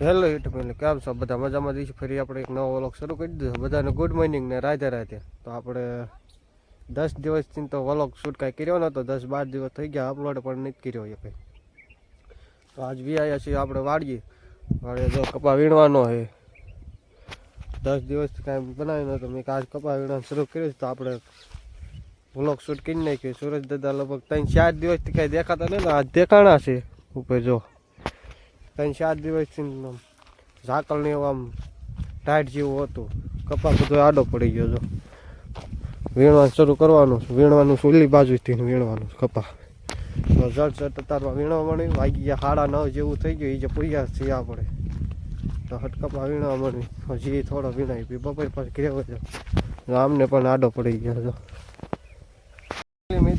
Hello YouTube family કેમ છો? બધા મજામાં દઈશું ફરી આપણે એક નવો વ્લોગ શરૂ કરી દીધો બધાને ગુડ મોર્નિંગ ને રાધે રાધે. તો આપણે દસ દિવસથી તો વ્લોગ શૂટ કાંઈ કર્યો નહોતો. દસ બાર દિવસ થઈ ગયા અપલોડ પણ નથી કર્યો એ કંઈ. તો આજ બી આવ્યા છીએ આપણે વાળીએ વાળીએ જો કપા વીણવાનો છે. દસ દિવસથી કાંઈ બનાવ્યું નહોતું. મેં આજ કપા વીણવાનું શરૂ કર્યું તો આપણે વ્લોગ શૂટ કરી નાખ્યું. સુરજ દાદા લગભગ ત્રણ ચાર દિવસથી કાંઈ દેખાતા નહીં ને આજ દેખાણા છે. ઉપર જો. ત્રણ ચાર દિવસથી ઝાકળને એવું આમ ટાઈટ જેવું હતું. કપા બધો આડો પડી ગયો હતો. વીણવાનું શરૂ કરવાનું, વીણવાનું સુલી બાજુથી વીણવાનું કપા. જળ જટ તારમાં વીણવા મળ્યું, વાગી ગયા સાડા નવ જેવું થઈ ગયું એ જે પૂર્યા છે આપણે. તો હટકપા વીણવા મળ્યું. હજી થોડો વીણાઈ પી બપોર પછી ઘેર આમને પણ આડો પડી ગયો જો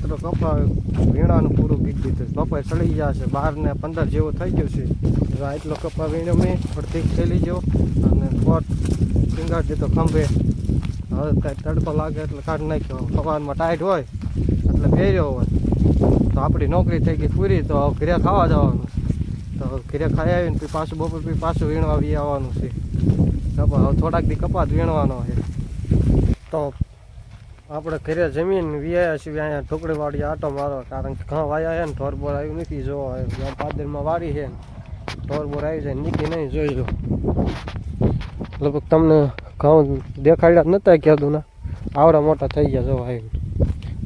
મિત્રો કપા વીણાનું પૂરું ગીત દીધું બપોર ચડી ગયા છે. બાર ને પંદર જેવો થઈ ગયો છે. એટલો કપા વીણ્યો મેં અડધી થેલી ગયો અને પોટ ટીંગાડી દીધો ખંભે. હવે કાંઈ તડકો લાગે એટલે કાઢી નાખ્યો. પવનમાં ટાઈટ હોય, એટલે પહેર્યો હોય. તો આપણી નોકરી થઈ ગઈ પૂરી, તો ઘરે ખાવા જવાનું. તો ઘરે ખાઈ આવીને પછી પાછું બપોર પછી પાછું વીણવા વી આવવાનું છે. કપા હવે થોડાક દી કપાત વીણવાનો છે. તો આપણે ઘરે જમીન વ્યાયા છીએ, અહીંયા ઢોકળી વાળી આટો મારો, કારણ કે ઘઉં વાયા છે ને, ઢોર બોર આવ્યું નથી જો પાદરમાં વાડી છે ને, ઢોર બોર આવી જાય નીકળી નહીં જોઈ લો. લગભગ તમને ઘઉં દેખાડ્યા નતા કીધું ને આવડા મોટા થઈ ગયા જો આવી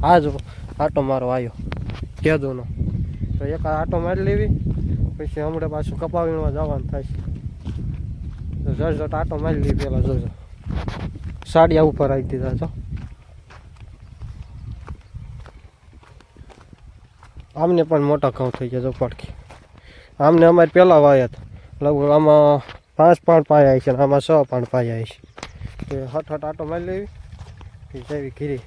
આ જો, આટો મારો આવ્યો કહેતું નો તો એક આટો મારી લેવી, પછી હમણાં પાછું કપાવીમાં જવાનું થાય છે. જટ આટો મારી લેવી પહેલાં જોજો સાડિયા ઉપર આવી દીધા છો. આમને પણ મોટા ઘઉં થઈ ગયા ચોપાટકી આમને અમારે પહેલાં વાયા હતા. લગભગ આમાં પાંચ પાણ પાયા છે ને આમાં છ પાણ પાયા છે. હઠ હટ આટો મારી લેવી. જેવી ઘીરી.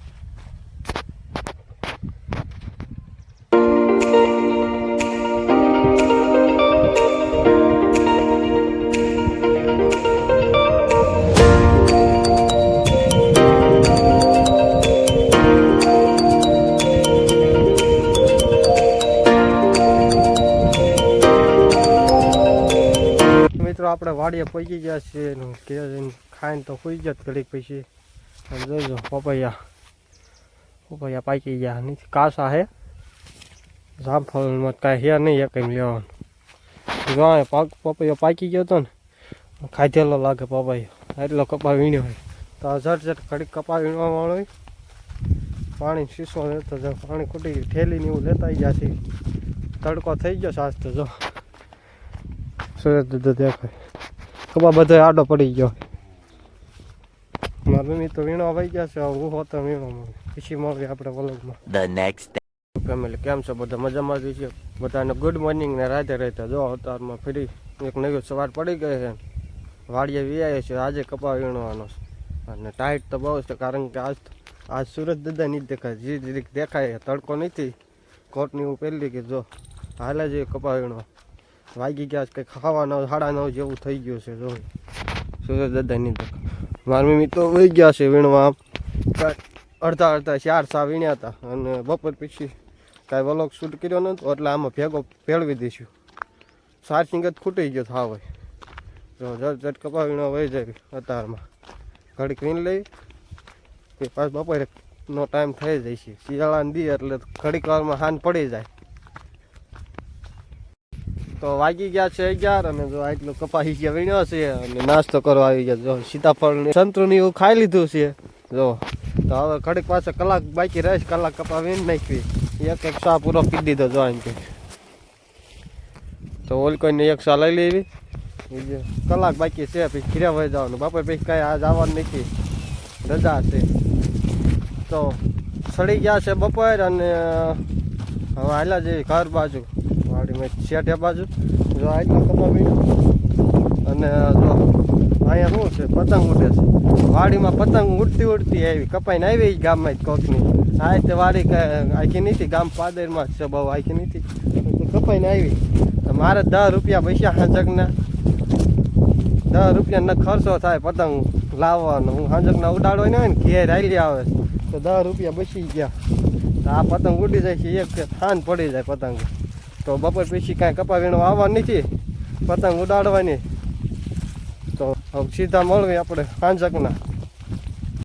આપણે વાડીએ પહોંચી ગયા છીએ કે ખાઈને તો સુઈ ગયા ઘડીક પછી. જોજો પપૈયા. પપૈયા પાકી ગયા. નથી કાસા હે. જામફળમાં કાંઈ હે નહીં એક એમ લેવાનું. જો પાક, પપૈયો પાકી ગયો હતો ને, ખાધેલો લાગે પપૈયો. એટલો કપા વીણ્યો હોય. તો આ ઝટ ઝટ ઘડીક કપા વીણવા વાળો હોય. પાણી શીશો લેતો જાઓ પાણી ખૂટી ગયું. ઠેલીને એવું લેતા આવી છે તડકો થઈ ગયો સાસ તો, જો. સુરત રીતે દેખાય. કપા બધો આડો પડી ગયો. મારા મમ્મી તો વીણો આવી ગયા છે હું હોતો વીણો પછી મળીએ આપણે વલગમાં. The next. ફેમિલી કેમ છો બધા? મજામાં જ છે બધાને ગુડ મોર્નિંગ ને રાતે રહેતા જો અવતારમાં ફરી એક નવી સવાર પડી ગઈ છે. વાડીએ વિયાય છે આજે કપા વીણવાનો છે. અને ટાઈટ તો બહુ છે કારણ કે આજ આજ સુરત દાદા નહીં દેખાય. જે જીરીક દેખાય તડકો નથી. કોટની હું પહેલી કે જો હાલે છે કપા વીણવા. વાગી ગયા છે કંઈક ખાવા નવ સાડા નવ જેવું થઈ ગયું છે, જો. સુરત દાદા નહીં દેખાય મારી મમ્મી તો વહી ગયા છે વીણવા. અડધા અડધા ચાર સા વીણ્યા હતા. અને બપોર પછી કાંઈ વલોક શૂટ કર્યો નહોતો, એટલે આમાં ભેગો ભેળવી દઈશું. સાર સિંગત ખૂટી ગયો થાવ હોય જો જટ કપા વીણો વહી જાય અત્યારમાં. ઘડીક વીણ લઈ. તે પાછ બપોરે નો ટાઈમ થઈ જાય છે. શિયાળાને દી એટલે ઘડીક વારમાં હાન પડી જાય. તો વાગી ગયા છે અગિયાર અને જો આટલો કપાઈ ગયા વીણ્યો છે અને નાસ્તો કરવા આવી ગયા જો સીતાફળ સંતરું એવું ખાઈ લીધું છે. જો, તો હવે ઘડીક પાસે કલાક બાકી રહીશ કલાક કપા વીણ નાખવી. એક એક સા પૂરો પી દીધો જો એમ કે તો ઓલ કોઈને એક સા લઈ લેવી. કલાક બાકી છે, પછી ખીરા વહી જવાનું. બપોર પછી કાંઈ આજ આવવાનું નથી. રજા છે. તો સડી ગયા છે બપોર અને હવે હાલા જઈએ ઘર બાજુ. વાડીમાં શેઠે બાજુ, જો આજનો કમાવી અને, જો અહીંયા શું છે, પતંગ ઉડે છે. વાડીમાં પતંગ ઉડતી ઉડતી આવી, કપાઈને આવી ગામમાં જ કોકની. આ તે વાડી આખી નથી ગામ પાદરમાં જ છે બહુ, આખી નથી કપાઈને આવી. મારે દસ રૂપિયા પૈસા હાજકના, દસ રૂપિયાનો ખર્ચો થાય પતંગ લાવવાનો. હું સાંજકના ઉડાડો ને હોય ને, ઘેર આલી આવે તો દસ રૂપિયા બચી ગયા. આ પતંગ ઉડી જાય છે, એક થાન પડી જાય પતંગ. તો બપોર પછી કાંઈ કપા વીણવા આવવાનું નથી. પતંગ ઉડાડવાની. તો સીધા મળવી આપણે પાંચકના